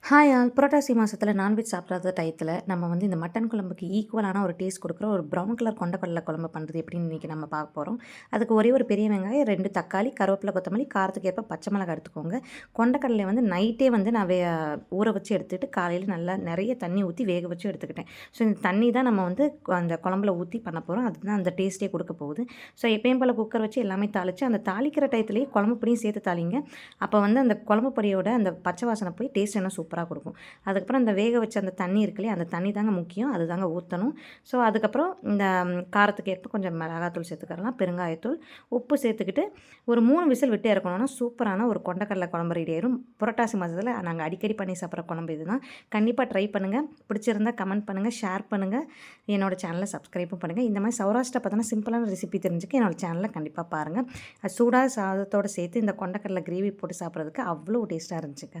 Hi all புரட்டாசி மாதத்தில் non veg சாப்பிடாத டயத்தில் நம்ம வந்து இந்த மட்டன் குழம்புக்கு ஈக்குவலான ஒரு டேஸ்ட் கொடுக்குற ஒரு ப்ரௌன் கலர் கொண்ட கடலை குழம்பு பண்ணுறது எப்படின்னு இன்றைக்கி நம்ம பார்க்க போகிறோம் அதுக்கு ஒரே ஒரு பெரிய வெங்காயம் ரெண்டு தக்காளி கருவேப்பிலை கொத்தமல்லி காரத்துக்கு ஏற்ப பச்சை மிளகாய் எடுத்துக்கோங்க. கொண்டக்கடலை வந்து நைட்டே வந்து நான் வே ஊற வச்சு எடுத்துகிட்டு காலையில் நல்லா நிறைய தண்ணி ஊற்றி வேக வச்சு எடுத்துக்கிட்டேன். ஸோ இந்த தண்ணி தான் நம்ம வந்து அந்த குழம்புல ஊற்றி பண்ண போகிறோம் அதுதான் அந்த டேஸ்ட்டே கொடுக்க போகுது. ஸோ எப்பயும் போல் குக்கர் வச்சு எல்லாமே தாளித்து அந்த தாளிக்கிற டயத்துலேயே குழம்பு பொடியும் சேர்த்து தாளிங்க. அப்போ வந்து அந்த குழம்பு பொடியோட அந்த பச்சை வாசனை போய் டேஸ்ட் என்ன சூப்பராக கொடுக்கும். அதுக்கப்புறம் இந்த வேக வச்ச அந்த தண்ணி இருக்கில்லையா அந்த தண்ணி தாங்க முக்கியம் அது தாங்க ஊற்றணும் ஸோ அதுக்கப்புறம் இந்த காரத்துக்கு ஏற்ப கொஞ்சம் மிளகாத்தூள் சேர்த்துக்கறலாம் பெருங்காயத்தூள் உப்பு சேர்த்துக்கிட்டு ஒரு மூணு விசில் விட்டு இறக்கணும்னா சூப்பரான ஒரு கொண்டக்கடலை குழம்பு ரெடி ஆயிரும். புரட்டாசி மாதத்தில் நாங்கள் அடிக்கடி பண்ணி சாப்பிட்ற குழம்பு இதுதான். கண்டிப்பாக ட்ரை பண்ணுங்கள் பிடிச்சிருந்தா கமெண்ட் பண்ணுங்கள் ஷேர் பண்ணுங்கள் என்னோடய சேனலை சப்ஸ்கிரைப்பும் பண்ணுங்கள் இந்த மாதிரி சௌராஷ்டிரா பார்த்தோன்னா சிம்பிளான ரெசிபி தெரிஞ்சுக்க என்னோடய சேனலை கண்டிப்பாக பாருங்கள் சூடாக சாதத்தோடு சேர்த்து இந்த கொண்டக்கடலை கிரேவி போட்டு சாப்பிட்றதுக்கு அவ்வளோ டேஸ்ட்டாக இருந்துச்சுங்க.